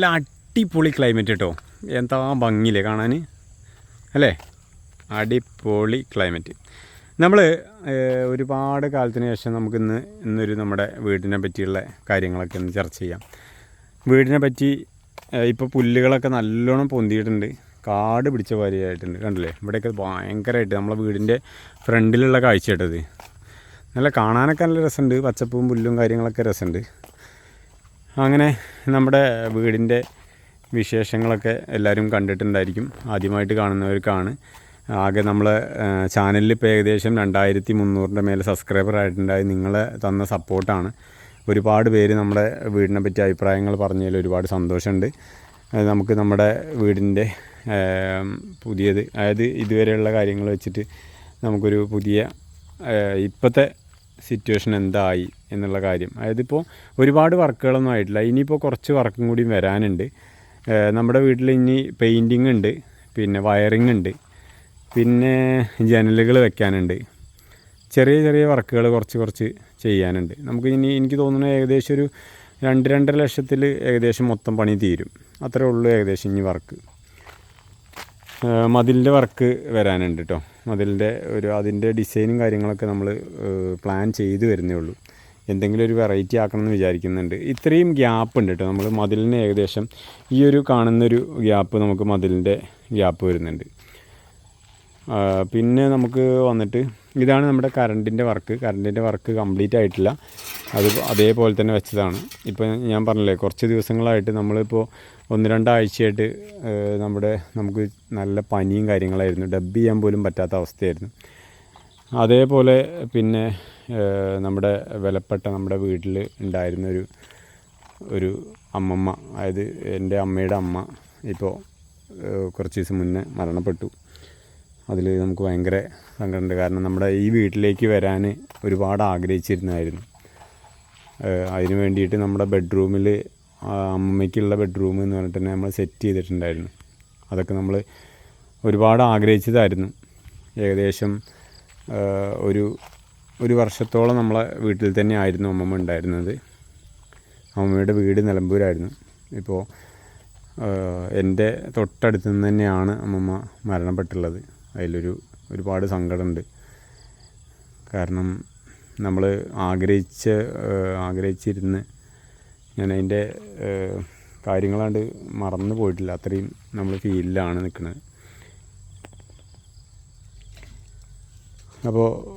നല്ല അടിപൊളി ക്ലൈമറ്റ് കേട്ടോ എന്താ ഭംഗിയില്ലേ കാണാൻ അല്ലേ? അടിപൊളി ക്ലൈമറ്റ് നമ്മൾ ഒരുപാട് കാലത്തിന് ശേഷം നമുക്കിന്ന് ഇന്നൊരു നമ്മുടെ വീടിനെ പറ്റിയുള്ള കാര്യങ്ങളൊക്കെ ഒന്ന് ചർച്ച ചെയ്യാം. വീടിനെ പറ്റി ഇപ്പോൾ പുല്ലുകളൊക്കെ നല്ലോണം പൊന്തിയിട്ടുണ്ട്. കാട് പിടിച്ച വാരിയായിട്ടുണ്ട് കണ്ടില്ലേ? ഇവിടെയൊക്കെ ഭയങ്കരമായിട്ട് നമ്മളെ വീടിന്റെ ഫ്രണ്ടിലുള്ള കാഴ്ച കേട്ടത് നല്ല കാണാനൊക്കെ നല്ല രസമുണ്ട്. പച്ചപ്പും പുല്ലും കാര്യങ്ങളൊക്കെ രസമുണ്ട്. അങ്ങനെ നമ്മുടെ വീടിന്റെ വിശേഷങ്ങളൊക്കെ എല്ലാവരും കണ്ടിട്ടുണ്ടായിരിക്കും. ആദ്യമായിട്ട് കാണുന്നവർക്കാണ്. ആകെ നമ്മളെ ചാനലിൽ ഇപ്പോൾ ഏകദേശം രണ്ടായിരത്തി മുന്നൂറിന്റെ മേലെ സബ്സ്ക്രൈബർ ആയിട്ടുണ്ടായി. നിങ്ങളെ തന്ന സപ്പോർട്ടാണ്. ഒരുപാട് പേര് നമ്മുടെ വീടിനെ പറ്റി അഭിപ്രായങ്ങൾ പറഞ്ഞതിൽ ഒരുപാട് സന്തോഷമുണ്ട്. നമുക്ക് നമ്മുടെ വീടിന്റെ പുതിയത് അതായത് ഇതുവരെയുള്ള കാര്യങ്ങൾ വെച്ചിട്ട് നമുക്കൊരു പുതിയ ഇപ്പോഴത്തെ സിറ്റുവേഷൻ എന്തായി എന്നുള്ള കാര്യം. അതായത് ഇപ്പോൾ ഒരുപാട് വർക്കുകളൊന്നും ആയിട്ടില്ല. ഇനിയിപ്പോൾ കുറച്ച് വർക്കും കൂടി വരാനുണ്ട്. നമ്മുടെ വീട്ടിൽ ഇനി പെയിന്റിങ് ഉണ്ട് പിന്നെ വയറിങ് ഉണ്ട് പിന്നെ ജനലുകൾ വെക്കാനുണ്ട്. ചെറിയ ചെറിയ വർക്കുകൾ കുറച്ച് കുറച്ച് ചെയ്യാനുണ്ട്. നമുക്ക് ഇനി എനിക്ക് തോന്നുന്നു ഏകദേശം ഒരു രണ്ട് രണ്ടര ലക്ഷത്തിൽ ഏകദേശം മൊത്തം പണി തീരും. അത്രേ ഉള്ളൂ ഏകദേശം ഇനി വർക്ക് മതിലിന്റെ വർക്ക് വരാനുണ്ട് കേട്ടോ മതിലിന്റെ ഒരു അതിന്റെ ഡിസൈനും കാര്യങ്ങളൊക്കെ നമ്മൾ പ്ലാൻ ചെയ്ത് വരുന്നേ ഉള്ളൂ. എന്തെങ്കിലും ഒരു വെറൈറ്റി ആക്കണം എന്ന് വിചാരിക്കുന്നുണ്ട്. ഇത്രയും ഗ്യാപ്പ് ഉണ്ട് കേട്ടോ നമ്മൾ മതിലിന് ഏകദേശം ഈ ഒരു കാണുന്നൊരു ഗ്യാപ്പ് നമുക്ക് മതിലിന്റെ ഗ്യാപ്പ് വരുന്നുണ്ട്. പിന്നെ നമുക്ക് വന്നിട്ട് ഇതാണ് നമ്മുടെ കറണ്ടിന്റെ വർക്ക് കറണ്ടിന്റെ വർക്ക് കംപ്ലീറ്റ് ആയിട്ടില്ല. അത് അതേപോലെ തന്നെ വെച്ചതാണ്. ഇപ്പോൾ ഞാൻ പറഞ്ഞില്ലേ കുറച്ച് ദിവസങ്ങളായിട്ട് നമ്മളിപ്പോൾ ഒന്ന് രണ്ടാഴ്ചയായിട്ട് നമ്മുടെ നമുക്ക് നല്ല പനിയും കാര്യങ്ങളായിരുന്നു. ഡബ് ചെയ്യാൻ പോലും പറ്റാത്ത അവസ്ഥയായിരുന്നു. അതേപോലെ പിന്നെ നമ്മുടെ വിലപ്പെട്ട നമ്മുടെ വീട്ടിൽ ഉണ്ടായിരുന്നൊരു ഒരു അമ്മമ്മ അതായത് എന്റെ അമ്മയുടെ അമ്മ ഇപ്പോൾ കുറച്ച് ദിവസം മുന്നേ മരണപ്പെട്ടു. അതിൽ നമുക്ക് ഭയങ്കര സങ്കടമുണ്ട്. കാരണം നമ്മുടെ ഈ വീട്ടിലേക്ക് വരാൻ ഒരുപാട് ആഗ്രഹിച്ചിരുന്നായിരുന്നു. അതിന് വേണ്ടിയിട്ട് നമ്മുടെ ബെഡ്റൂമിൽ അമ്മയ്ക്കുള്ള ബെഡ്റൂം എന്ന് പറഞ്ഞിട്ട് തന്നെ നമ്മൾ സെറ്റ് ചെയ്തിട്ടുണ്ടായിരുന്നു. അതൊക്കെ നമ്മൾ ഒരുപാട് ആഗ്രഹിച്ചതായിരുന്നു. ഏകദേശം ഒരു ഒരു വർഷത്തോളം നമ്മളെ വീട്ടിൽ തന്നെ ആയിരുന്നു അമ്മമ്മ ഉണ്ടായിരുന്നത്. അമ്മമ്മയുടെ വീട് നിലമ്പൂരായിരുന്നു. ഇപ്പോൾ എന്റെ തൊട്ടടുത്ത് നിന്ന് തന്നെയാണ് അമ്മമ്മ മരണപ്പെട്ടുള്ളത്. അതിലൊരു ഒരുപാട് സങ്കടമുണ്ട്. കാരണം നമ്മൾ ആഗ്രഹിച്ച് ആഗ്രഹിച്ചിരുന്ന് ഞാൻ അതിന്റെ കാര്യങ്ങളാണ്ട് മറന്നു പോയിട്ടില്ല. അത്രയും നമ്മൾ ഫീലിലാണ് നിൽക്കുന്നത്. അപ്പോൾ